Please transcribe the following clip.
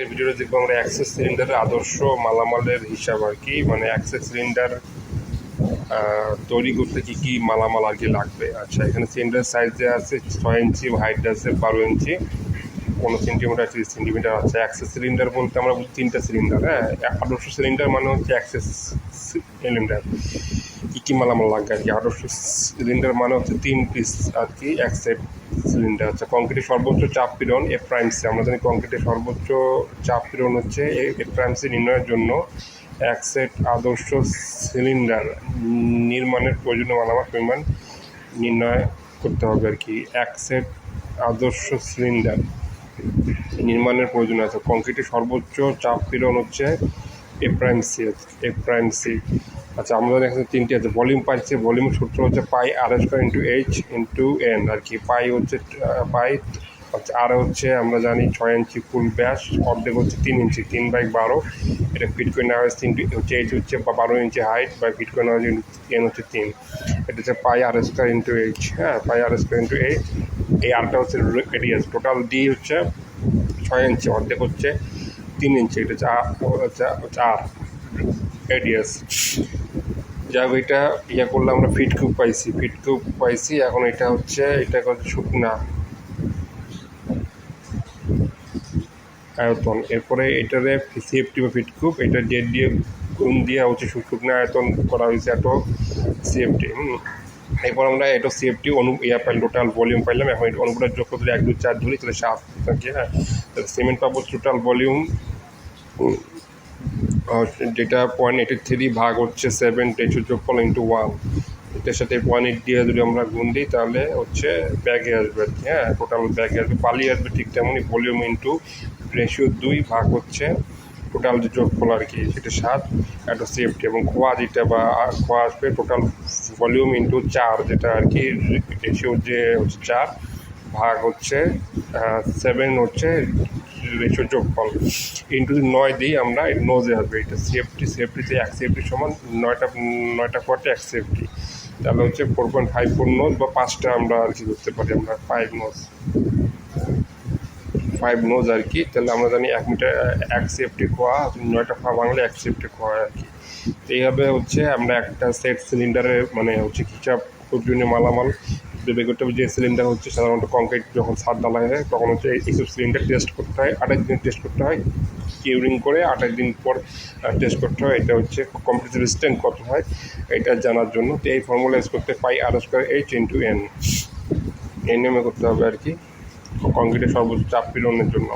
এই ভিডিওটা দেখব আমরা অ্যাক্সেস সিলিন্ডারের আদর্শ মালামালের হিসাব আর কি। মানে অ্যাক্সেস সিলিন্ডার তৈরি করতে কি কি মালামাল আর কি লাগবে। আচ্ছা এখানে সিলিন্ডার সাইজ দেওয়া আছে, ছয় ইঞ্চি হাইট আছে, বারো ইঞ্চি পনেরো সেন্টিমিটার, তিরিশ সেন্টিমিটার আছে অ্যাক্সেস সিলিন্ডার বলতে আমরা তিনটা সিলিন্ডার হ্যাঁ? আদর্শ সিলিন্ডার মানে হচ্ছে অ্যাক্সেস সিলিন্ডার কী কী মালামাল লাগবে আর কি আদর্শ সিলিন্ডার মানে হচ্ছে তিন পিস আর কি সেট সিলিন্ডার হচ্ছে। কংক্রিটের সর্বোচ্চ চাপ পীড়ন এ প্রাইমসি আমরা জানি কংক্রিটের সর্বোচ্চ চাপ পীড়ন হচ্ছে এ প্রাইমসি নির্ণয়ের জন্য এক সেট আদর্শ সিলিন্ডার নির্মাণের প্রয়োজনীয় মালামাল পরিমাণ নির্ণয় করতে হবে আর কি। এক সেট আদর্শ সিলিন্ডার নির্মাণের প্রয়োজন আছে। কংক্রিটের সর্বোচ্চ চাপ পীড়ন হচ্ছে A prime C A prime C আচ্ছা আমাদের এখানে তিনটি আছে। ভলিউম পাইছে ভলিউম সূত্র হচ্ছে pi r square into H into N আর কি। পাই হচ্ছে পাই হচ্ছে আর হচ্ছে আমরা জানি ছয় ইঞ্চি ফুল ব্যাস, অর্ধেক হচ্ছে তিন ইঞ্চি, তিন বাই বারো। এটা নেওয়া হয়েছে তিন হচ্ছে এইচ হচ্ছে বারো ইঞ্চি হাইট বা নেওয়া হয়েছে এন হচ্ছে তিন। এটা হচ্ছে pi r square into H হ্যাঁ pi r square into H এই আরটা হচ্ছে রেডিয়াস টোটাল ডি হচ্ছে ছয় ইঞ্চি, অর্ধেক হচ্ছে তিন ইঞ্চি, এটা হচ্ছে আর রেডিয়াস যাক এটা ইয়ে করলে আমরা ফিট কিউব পাইছি ফিট কিউব পাইছি, এখন এটা হচ্ছে এটা হচ্ছে শুকনা। আয়তন। এরপরে এটারে সিএফটি বা ফিট কিউব এটা জেড দিয়ে গুণ দিয়ে হচ্ছে শুকনো আয়তন করা হয়েছে, এত সিএফটি এরপর আমরা এটা সিএফটি অনু ইয়া পাইলাম টোটাল ভলিউম পাইলাম, এখন এটা অনুগুলো যোগ করতে এক, দুই, চার ধরি, তাহলে সাত থাকে হ্যাঁ। তাহলে সিমেন্ট পাবো টোটাল ভলিউম যেটা পয়েন্ট এইটি থ্রি ভাগ হচ্ছে সেভেন টেচু যোগফল ইন্টু ওয়ান এটার সাথে পয়েন্ট এইট দিয়ে যদি আমরা গুণ দিই, তাহলে হচ্ছে ব্যাগে আসবে হ্যাঁ। টোটাল ব্যাগে আসবে, পালিয়ে আসবে ঠিক তেমনই ভলিউম ইন্টু রেশিও দুই ভাগ হচ্ছে। টোটাল যে যোগফল আর কি, সেটা সাত, একটা সেফটি এবং খোয়া যেটা বা খোয়া আসবে টোটাল ভলিউম ইন্টু চার, যেটা আর কি রেশিও যে হচ্ছে চার ভাগ হচ্ছে সেভেন হচ্ছে রেশিও যোগফল। ইন্টু নয় দিই আমরা নোজে আসবে, এটা সেফটি সেফটিতে এক সেফটি সমান নয়টা নয়টা কোয়ার্টে এক সেফটি তাহলে হচ্ছে four point five four nos বা পাঁচটা আমরা আর কি করতে পারি, আমরা ফাইভ নোজ ফাইভ নোজ আর কি, তাহলে আমরা জানি এক মিটার এক সেফটি খোয়া নয়টা খোয়া বাংলা এক সেফটি খোয়া আর কি। এইভাবে হচ্ছে আমরা একটা সেট সিলিন্ডারের মানে হচ্ছে হিসাব প্রয়োজনীয় মালামাল বের করতে হবে যে সিলিন্ডার হচ্ছে সাধারণত কংক্রিট যখন ছাদ ডালা হয়, তখন হচ্ছে এইসব সিলিন্ডার টেস্ট করতে হয়। আঠাশ দিন টেস্ট করতে হয় কিউরিং করে আঠাশ দিন পর টেস্ট করতে হয়। এটা হচ্ছে কম্পিউটার স্ট্যান্ড কত হয়, এটা জানার জন্য। তো এই ফর্মুলা ইউজ করতে pi r square H into N N M A করতে হবে আর কি। কংক্রিটের সর্বোচ্চ চাপ পীড়নের জন্য।